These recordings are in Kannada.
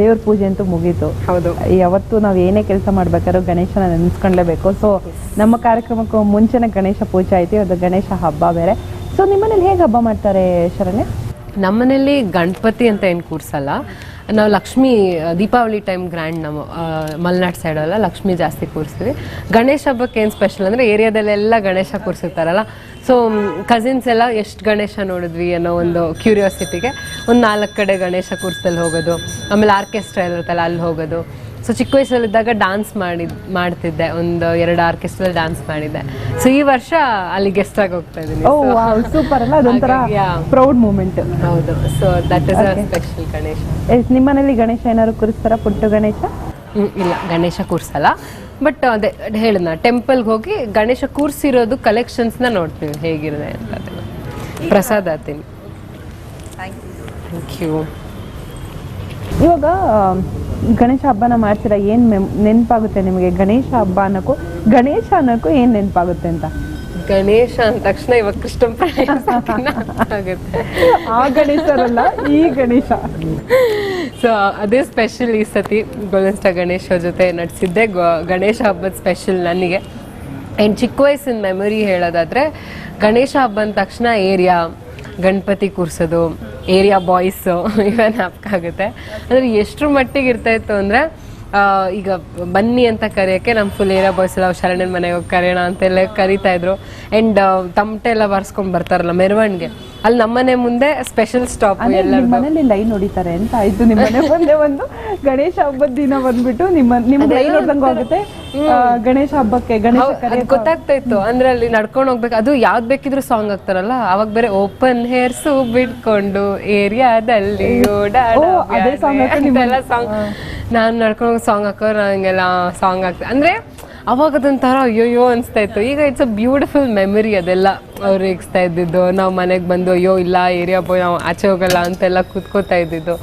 ದೇವ್ರ ಪೂಜೆ ಅಂತೂ ಮುಗೀತು. ಹೌದು. ಯಾವತ್ತು ನಾವು ಏನೇ ಕೆಲಸ ಮಾಡ್ಬೇಕಾದ್ರೂ ಗಣೇಶನ ನೆನೆಸ್ಕೊಂಡ್ಲೇಬೇಕು. ಸೊ ನಮ್ಮ ಕಾರ್ಯಕ್ರಮಕ್ಕೂ ಮುಂಚೆನೆ ಗಣೇಶ ಪೂಜೆ ಆಯ್ತು ಅದು ಗಣೇಶ ಹಬ್ಬ ಬೇರೆ. ಸೊ ನಿಮ್ಮನೇಲಿ ಹೇಗೆ ಹಬ್ಬ ಮಾಡ್ತಾರೆ ಶರಣ್ಯ? ನಮ್ಮನೇಲಿ ಗಣಪತಿ ಅಂತ ಏನು ಕೂರಿಸಲ್ಲ. ನಾವು ಲಕ್ಷ್ಮಿ ದೀಪಾವಳಿ ಟೈಮ್ ಗ್ರ್ಯಾಂಡ್ ನಮ್ಮ ಮಲ್ನಾಡ್ ಸೈಡಲ್ಲ ಲಕ್ಷ್ಮಿ ಜಾಸ್ತಿ ಕೂರಿಸ್ತೀವಿ. ಗಣೇಶ ಹಬ್ಬಕ್ಕೆ ಏನು ಸ್ಪೆಷಲ್ ಅಂದರೆ ಏರಿಯಾದಲ್ಲೆಲ್ಲ ಗಣೇಶ ಕೂರಿಸಿರ್ತಾರಲ್ಲ. ಸೊ ಕಸಿನ್ಸ್ ಎಲ್ಲ ಎಷ್ಟು ಗಣೇಶ ನೋಡಿದ್ವಿ ಅನ್ನೋ ಒಂದು ಕ್ಯೂರಿಯಾಸಿಟಿಗೆ ಒಂದು ನಾಲ್ಕು ಕಡೆ ಗಣೇಶ ಕೂರಿಸ್ದಲ್ಲಿ ಹೋಗೋದು. ಆಮೇಲೆ ಆರ್ಕೆಸ್ಟ್ರಾ ಇರುತ್ತಲ್ಲ, ಅಲ್ಲಿ ಹೋಗೋದು. ಸೊ ಚಿಕ್ಕ ವಯಸ್ಸಲ್ಲಿದ್ದಾಗ ಡಾನ್ಸ್ ಮಾಡಿ ಮಾಡ್ತಿದ್ದೆ. ಒಂದು ಎರಡು ಆರ್ಕೆಸ್ಟ್ರಲ್ಲಿ ಡಾನ್ಸ್ ಮಾಡಿದ್ದೆ. ಸೊ ಈ ವರ್ಷ ಅಲ್ಲಿ ಗೆಸ್ಟ್ ಆಗಿ ಹೋಗ್ತಾ ಇದ್ದೀನಿ ಓ ವಾವ್ ಸೂಪರ್ ಅಲ್ಲ? ಅದೊಂಥರ ಪ್ರೌಡ್ ಮೂಮೆಂಟ್ ಹೌದು. So that is a special Ganesha ನಿಮ್ಮನೇಲಿ ಗಣೇಶ ಏನಾದ್ರು ಕೂರಿಸ್ತಾರ? ಪುಟ್ಟು ಗಣೇಶ? ಹ್ಮ್, ಇಲ್ಲ. ಗಣೇಶ ಕೂರಿಸಲ್ಲ. ಬಟ್ ಅದೇ ಹೇಳಿದ್ನ ಟೆಂಪಲ್ಗೆ ಹೋಗಿ ಗಣೇಶ ಕೂರ್ಸಿರೋದು ಕಲೆಕ್ಷನ್ಸ್ನ ನೋಡ್ತೀವಿ. ಹೇಗಿರುತ್ತೆ ಅಂತ ಅದನ್ನ ಪ್ರಸಾದ ತಿನ್ನಿ ಥ್ಯಾಂಕ್ ಯು ಇವಾಗ ಗಣೇಶ ಹಬ್ಬನ ಮಾಡ್ತೀರಾ? ಏನು ಮೆಮ್- ನೆನಪಾಗುತ್ತೆ ನಿಮಗೆ? ಗಣೇಶ ಹಬ್ಬ ಅನ್ನೋಕ್ಕೂ ಗಣೇಶ ಅನ್ನೋಕ್ಕೂ ಏನು ನೆನಪಾಗುತ್ತೆ ಅಂತ? ಗಣೇಶ ಅಂದ ತಕ್ಷಣ ಇವಾಗ ಕೃಷ್ಣ ಆಗುತ್ತೆ. ಆ ಗಣೇಶರಲ್ಲ ಈ ಗಣೇಶ. ಸೊ ಅದೇ ಸ್ಪೆಷಲ್ ಈ ಸತಿ ಗೋಲ್ಡನ್ ಸ್ಟಾರ್ ಗಣೇಶ ಜೊತೆ ನಡೆಸಿದ್ದೆ. ಗಣೇಶ ಹಬ್ಬದ ಸ್ಪೆಷಲ್ ನನಗೆ. ಏನು ಚಿಕ್ಕ ವಯಸ್ಸಿನ ಮೆಮೊರಿ ಹೇಳೋದಾದರೆ ಗಣೇಶ ಹಬ್ಬ ಅಂದ ತಕ್ಷಣ ಏರಿಯಾ ಗಣಪತಿ ಕೂರ್ಸೋದು ಏರಿಯಾ ಬಾಯ್ಸು ಇವೇ ಆಗುತ್ತೆ ಅಂದರೆ ಎಷ್ಟರ ಮಟ್ಟಿಗೆ ಇರ್ತಾ ಇತ್ತು ಅಂದರೆ ಈಗ ಬನ್ನಿ ಅಂತ ಕರೆಯೋಕ್ಕೆ ನಮ್ಮ ಫುಲ್ ಏರಿಯಾ ಬಾಯ್ಸ್ ಎಲ್ಲ ಶರಣನ ಮನೆಗೆ ಹೋಗಿ ಕರೆಯೋಣ ಅಂತೆಲ್ಲ ಕರಿತಾ ಇದ್ರು. ಆ್ಯಂಡ್ ತಮಟೆ ಎಲ್ಲ ಬರ್ಸ್ಕೊಂಡು ಬರ್ತಾರಲ್ಲ ಮೆರವಣಿಗೆ. ಅಲ್ಲಿ ನಮ್ಮನೆ ಮುಂದೆ ಸ್ಪೆಷಲ್ ಸ್ಟಾಪ್ ಮನೇಲಿ ಲೈನ್ ಹೊಡಿತಾರೆ ಅಂತ ಆಯ್ತು. ನಿಮ್ಮ ಮನೆ ಮುಂದೆ ಒಂದು ಗಣೇಶ ಹಬ್ಬದ ದಿನ ಬಂದ್ಬಿಟ್ಟು ನಿಮ್ಮ ನಿಮ್ಮ ಲೈನ್ ಹೊಡ್ದಂಗ ಹೋಗುತ್ತೆ. ಗಣೇಶ ಹಬ್ಬಕ್ಕೆ ಗಣೇಶ ಗೊತ್ತಾಗ್ತಾ ಇತ್ತು. ಅಂದ್ರೆ ಅಲ್ಲಿ ನಡ್ಕೊಂಡು ಹೋಗ್ಬೇಕು. ಅದು ಯಾವ್ದು ಬೇಕಿದ್ರು ಸಾಂಗ್ ಆಗ್ತಾರಲ್ಲ ಅವಾಗ ಬೇರೆ ಓಪನ್ ಹೇರ್ಸು ಬಿಟ್ಕೊಂಡು ಏರಿಯಾದಲ್ಲಿ ಓಡಾಡ ಸಾಂಗ್ ನಾನು ನಡ್ಕೊಂಡು ಸಾಂಗ್ ಹಾಕೋ ನನಗೆಲ್ಲ ಸಾಂಗ್ ಆಗ್ತದೆ ಅಂದ್ರೆ ಅವಾಗ ಅದೊಂಥರ ಅಯ್ಯೋಯ್ಯೋ ಅನಿಸ್ತಾ ಇತ್ತು. ಈಗ ಇಟ್ಸ್ ಅ ಬ್ಯೂಟಿಫುಲ್ ಮೆಮರಿ ಅದೆಲ್ಲ ಅವ್ರು ರೇಗಿಸ್ತಾ ಇದ್ದಿದ್ದು. ನಾವು ಮನೆಗೆ ಬಂದು ಅಯ್ಯೋ ಇಲ್ಲ ಏರಿಯಾ ಬಾಯ್ ನಾವು ಆಚೆ ಹೋಗಲ್ಲ ಅಂತೆಲ್ಲ ಕೂತ್ಕೋತಾ ಇದ್ದಿದ್ದು.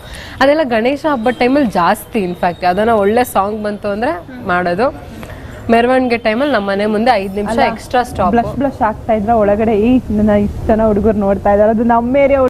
ಅದೆಲ್ಲ ಗಣೇಶ ಹಬ್ಬದ ಟೈಮಲ್ಲಿ ಜಾಸ್ತಿ ಇನ್ಫ್ಯಾಕ್ಟ್ ಅದನ್ನ ಒಳ್ಳೆ ಸಾಂಗ್ ಬಂತು ಅಂದ್ರೆ ಮಾಡೋದು. ಮೆರವಣಿಗೆ ಟೈಮಲ್ಲಿ ನಮ್ಮ ಮನೆ ಮುಂದೆ ಐದು ನಿಮಿಷ ಎಕ್ಸ್ಟ್ರಾ ಸ್ಟಾಪ್ ಬ್ಲಶ್ ಬ್ಲಶ್ ಆಗ್ತಾ ಇದ್ರೆ ಒಳಗಡೆ ಈ ನನ್ನ ಇಷ್ಟು ಜನ ಹುಡುಗರು ನೋಡ್ತಾ ಇದ್ದಾರೆ ಅದು ನಮ್ಮ ಏರಿಯಾ